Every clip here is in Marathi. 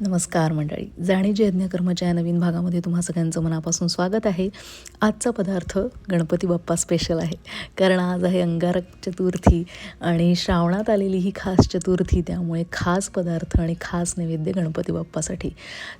नमस्कार मंडळी. जाणीजे यज्ञकर्मच्या या नवीन भागामध्ये तुम्हा सगळ्यांचं मनापासून स्वागत आहे. आजचा पदार्थ गणपती बाप्पा स्पेशल आहे. कारण आज आहे अंगारक चतुर्थी आणि श्रावणात आलेली ही खास चतुर्थी त्यामुळे खास पदार्थ आणि खास नैवेद्य गणपती बाप्पासाठी.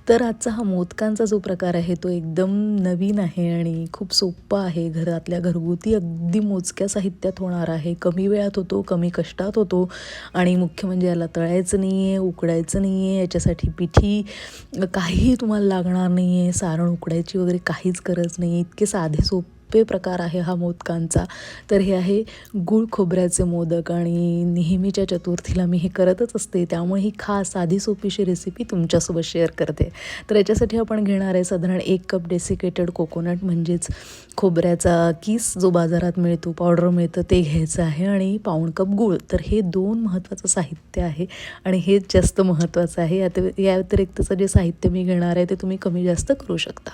तर आजचा हा मोदकांचा जो प्रकार आहे तो एकदम नवीन आहे आणि खूप सोप्पा आहे. घरातल्या घरगुती अगदी मोजक्या साहित्यात होणार आहे. कमी वेळात होतो कमी कष्टात होतो आणि मुख्य म्हणजे याला तळायचं नाही आहे उकडायचं नाही आहे याच्यासाठी पिठी काही तुम्हाला लागणार नाही आहे सारण उकडायची वगैरे काहीच गरज नाही इतके साधे सोप सोपे प्रकार आहे हा मोदकांचा. तर हे आहे गुळ खोबऱ्याचे मोदक आणि नेहमीच्या चतुर्थीला मी हे करतच असते. त्यामुळे ही खास साधी सोपीशी रेसिपी तुमच्यासोबत शेअर करते. तर याच्यासाठी आपण घेणार आहे साधारण एक कप डेसिकेटेड कोकोनट म्हणजेच खोबऱ्याचा किस जो बाजारात मिळतो पावडर मिळतं ते घ्यायचं आहे आणि पाऊण कप गूळ. तर हे दोन महत्त्वाचं साहित्य आहे आणि हेच जास्त महत्त्वाचं आहे. यात या व्यतिरिक्तचं जे साहित्य मी घेणार आहे ते तुम्ही कमी जास्त करू शकता.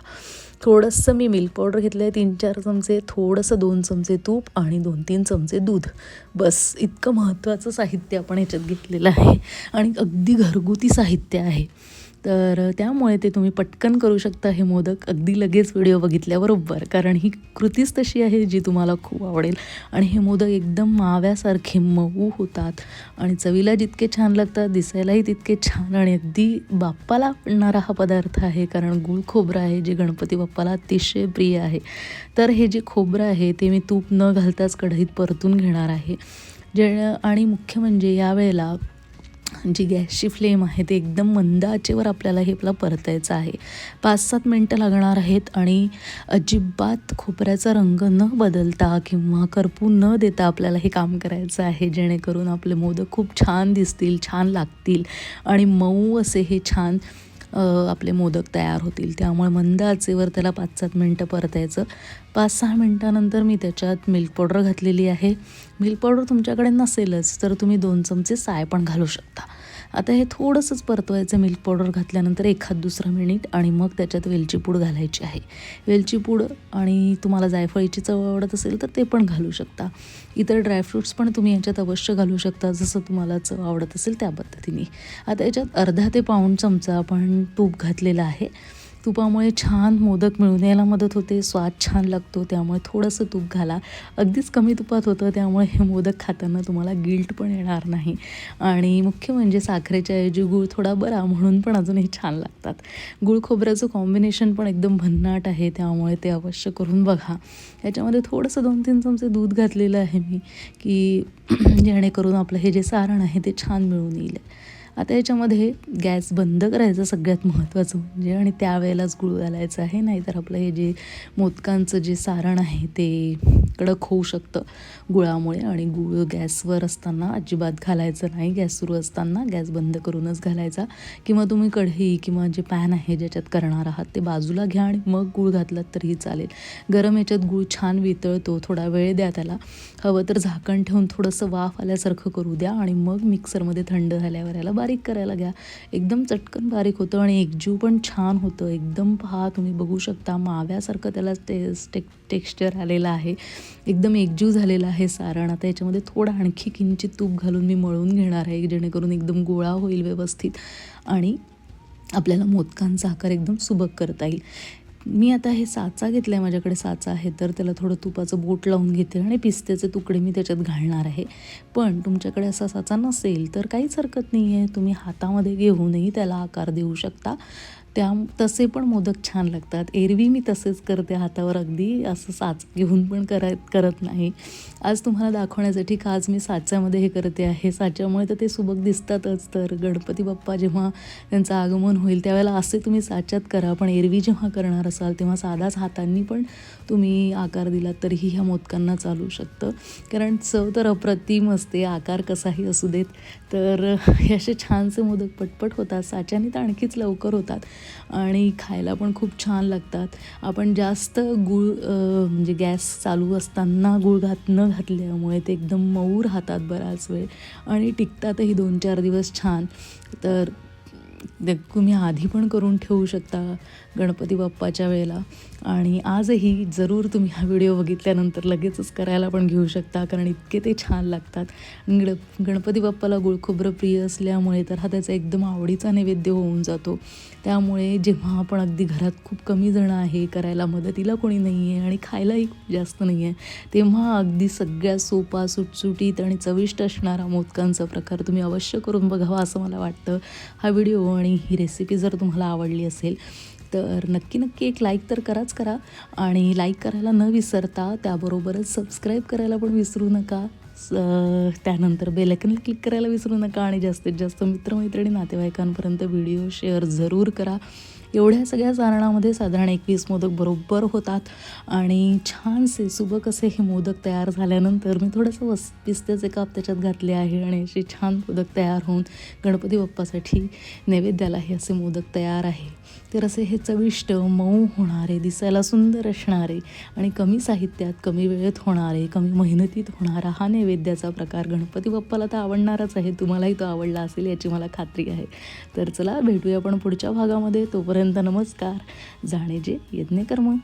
थोडंसं मी मिल्क पावडर घेतलं आहे तीन चार चमचे थोडंसं दोन चमचे तूप आणि दोन तीन चमचे दूध. बस इतकं महत्त्वाचं साहित्य आपण ह्याच्यात घेतलेलं आहे. आणि अगदी घरगुती साहित्य आहे. तर त्यामुळे ते तुम्ही पटकन करू शकता हे मोदक. अगदी लगेच व्हिडिओ बघितल्याबरोबर कारण ही कृतीच तशी आहे जी तुम्हाला खूप आवडेल. आणि हे मोदक एकदम माव्यासारखे मऊ होतात आणि चवीला जितके छान लागतात दिसायलाही तितके छान आणि अगदी बाप्पाला आवडणारा हा पदार्थ आहे कारण गुळ खोबरं आहे जे गणपती बाप्पाला अतिशय प्रिय आहे. तर हे जे खोबरं आहे ते मी तूप न घालताच कढईत परतून घेणार आहे. जे आणि मुख्य म्हणजे यावेळेला जी गॅसची फ्लेम आहे ते एकदम मंद आचेवर आपल्याला हे आपला परतायचं आहे. पाच सात मिनटं लागणार आहेत आणि अजिबात खोबऱ्याचा रंग न बदलता किंवा करपू न देता आपल्याला हे काम करायचं आहे. जेणेकरून आपले मोदक खूप छान दिसतील छान लागतील आणि मऊ असे हे छान आपले मोदक तयार होतील. त्यामुळे मंद आचेवर त्याला पाच सात मिनटं परतायचं. पाच सहा मिनटानंतर मी त्याच्यात मिल्क पावडर घातलेली आहे. मिल्क पावडर तुमच्याकडे नसेलच तर तुम्ही दोन चमचे साय पण घालू शकता. आता हे थोडंसंच परतवायचं मिल्क पावडर घातल्यानंतर एखाद दुसरा मिनिट आणि मग त्याच्यात वेलची पूड घालायची आहे. वेलची पूड आणि तुम्हाला जायफळीची चव आवडत असेल तर ते पण घालू शकता. इतर ड्रायफ्रूट्स पण तुम्ही याच्यात अवश्य घालू शकता जसं तुम्हाला चव आवडत असेल त्या पद्धतीने. आता याच्यात अर्धा ते पाऊण चमचा आपण तूप घातलेला आहे. तुपामुळे छान मोदक मिळून यायला मदत होते स्वाद छान लागतो त्यामुळे थोडंसं तूप घाला. अगदीच कमी तुपात होतं त्यामुळे हे मोदक खाताना तुम्हाला गिल्ट पण येणार नाही. आणि मुख्य म्हणजे साखरेच्या ऐवजी गूळ थोडा बरा म्हणून पण अजूनही छान लागतात. गूळ खोबऱ्याचं कॉम्बिनेशन पण एकदम भन्नाट आहे त्यामुळे ते अवश्य करून बघा. याच्यामध्ये थोडंसं दोन तीन चमचे दूध घातलेलं आहे मी की जेणेकरून आपलं हे जे सारण आहे ते छान मिळून येईल. आता याच्यामध्ये गॅस बंद करायचं सगळ्यात महत्त्वाचं म्हणजे आणि त्यावेळेलाच गुळ घालायचं आहे नाहीतर आपलं हे जे मोदकांचं जे सारण आहे ते कडक होऊ शकतं. गुळामुळे आणि गुळ गॅसवर असताना अजिबात घालायचं नाही. गॅस सुरू असताना गॅस बंद करूनच घालायचा. किंवा तुम्ही कढई किंवा जे पॅन आहे ज्याच्यात करणार आहात ते बाजूला घ्या आणि मग गुळ घातलात तरीही चालेल. गरम याच्यात गुळ छान वितळतो. थोडा वेळ द्या त्याला. हवं तर झाकण ठेवून थोडंसं वाफ आल्यासारखं करू द्या आणि मग मिक्सरमध्ये थंड झाल्यावर याला बारीक करायला घ्या. एकदम चटकन बारीक होतं आणि एकजीव पण छान होतं. एकदम पहा तुम्ही बघू शकता माव्यासारखं त्याला टेस्ट टेक्स्चर आलेलं आहे. एकदम एकजीव झालेला आहे सारण. आता याच्यामध्ये थोडं आणखी किंचित तूप घालून मी मळून घेणार आहे जेणेकरून एकदम गोळा होईल व्यवस्थित आणि आपल्याला मोदकांचा आकार एकदम सुबक करता येईल. मी आता हे साचा घेतला आहे माझ्याकडे साचा आहे तर त्याला थोडं तुपाचं बोट लावून घेते आणि पिस्त्याचे तुकडे मी त्याच्यात घालणार आहे. पण तुमच्याकडे असा साचा नसेल तर काहीच हरकत नाही आहे तुम्ही हातामध्ये घेऊनही त्याला आकार देऊ शकता. त्या तसे पण मोदक छान लागतात. एरवी मी तसेच करते हातावर अगदी असं साच घेऊन पण करत करत नाही. आज तुम्हाला दाखवण्यासाठी का आज मी साच्यामध्ये हे करते आहे? साच्यामुळे तर ते सुबक दिसतातच तर गणपती बाप्पा जेव्हा त्यांचं आगमन होईल त्यावेळेला असे तुम्ही साच्यात करा. पण एरवी जेव्हा करणार असाल तेव्हा साधाच हातांनी पण तुम्ही आकार दिलात तरीही ह्या मोदकांना चालू शकतं. कारण चव तर अप्रतिम असते आकार कसाही असू देत. तर हे असे छानसे मोदक पटपट होतात. साच्याने तर आणखीच लवकर होतात. आणि खायला पण खूप छान लागतात. आपण जास्त गूळ म्हणजे गॅस चालू असताना गूळ घात न घातल्यामुळे ते एकदम मऊ राहतात बराच वेळ आणि टिकतातही दोन चार दिवस छान. तर तुम्ही आधी पण करून ठेवू शकता. गणपती बाप्पाच्या वेळेला. आणि आजही जरूर तुम्ही हा व्हिडिओ बघितल्यानंतर लगेचच करायला पण घेऊ शकता कारण इतके ते छान लागतात. गण गणपती बाप्पाला गुळखोबरं प्रिय असल्यामुळे तर हा त्याचा एकदम आवडीचा नैवेद्य होऊन जातो. त्यामुळे जेव्हा आपण अगदी घरात खूप कमी जणं आहे करायला मदतीला कोणी नाही आहे आणि खायलाही खूप जास्त नाही आहे तेव्हा अगदी सगळ्या सोपा सुटसुटीत आणि चविष्ट असणारा मोदकांचा प्रकार तुम्ही अवश्य करून बघावा असं मला वाटतं. हा व्हिडिओ आणि ही रेसिपी जर तुम्हाला आवडली असेल तर नक्की नक्की एक लाईक तर कराच करा. आणि लाईक करायला न विसरता त्याबरोबरच सबस्क्राईब करायला पण विसरू नका. स- त्यानंतर बेलायकनला क्लिक करायला विसरू नका. आणि जास्तीत जास्त मित्रमैत्रिणी नातेवाईकांपर्यंत व्हिडिओ शेअर जरूर करा. एवढ्या सगळ्या सारणामध्ये साधारण एकवीस मोदक बरोबर होतात. आणि छानसे सुबक असे हे मोदक तयार झाल्यानंतर मी थोडंसं वस पिस्त्याचे काप त्याच्यात घातले आहे आणि असे छान मोदक तयार होऊन गणपती बाप्पासाठी नैवेद्याला हे असे मोदक तयार आहे. तर असे हे चविष्ट मऊ होणारे दिसायला सुंदर असणारे आणि कमी साहित्यात कमी वेळेत होणारे कमी मेहनतीत होणारा हा नैवेद्याचा प्रकार गणपती बाप्पाला तर आवडणारच आहे. तुम्हालाही तो आवडला असेल याची मला खात्री आहे. तर चला भेटूया आपण पुढच्या भागामध्ये. तोपर्यंत नमस्कार. जाणे जे यज्ञकर्म.